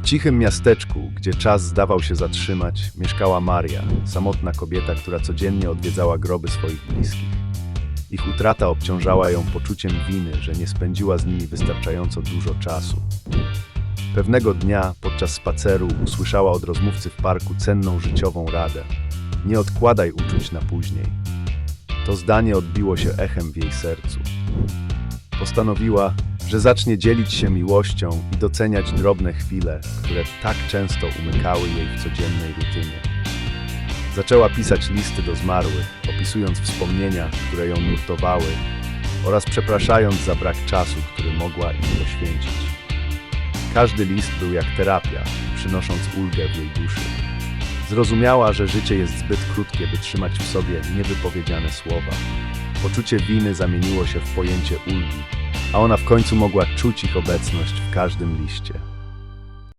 W cichym miasteczku, gdzie czas zdawał się zatrzymać, mieszkała Maria, samotna kobieta, która codziennie odwiedzała groby swoich bliskich. Ich utrata obciążała ją poczuciem winy, że nie spędziła z nimi wystarczająco dużo czasu. Pewnego dnia, podczas spaceru, usłyszała od rozmówcy w parku cenną życiową radę: Nie odkładaj uczuć na później. To zdanie odbiło się echem w jej sercu. Postanowiła, że zacznie dzielić się miłością i doceniać drobne chwile, które tak często umykały jej w codziennej rutynie. Zaczęła pisać listy do zmarłych, opisując wspomnienia, które ją nurtowały, oraz przepraszając za brak czasu, który mogła im poświęcić. Każdy list był jak terapia, przynosząc ulgę w jej duszy. Zrozumiała, że życie jest zbyt krótkie, by trzymać w sobie niewypowiedziane słowa. Poczucie winy zamieniło się w pojęcie ulgi, a ona w końcu mogła czuć ich obecność w każdym liście.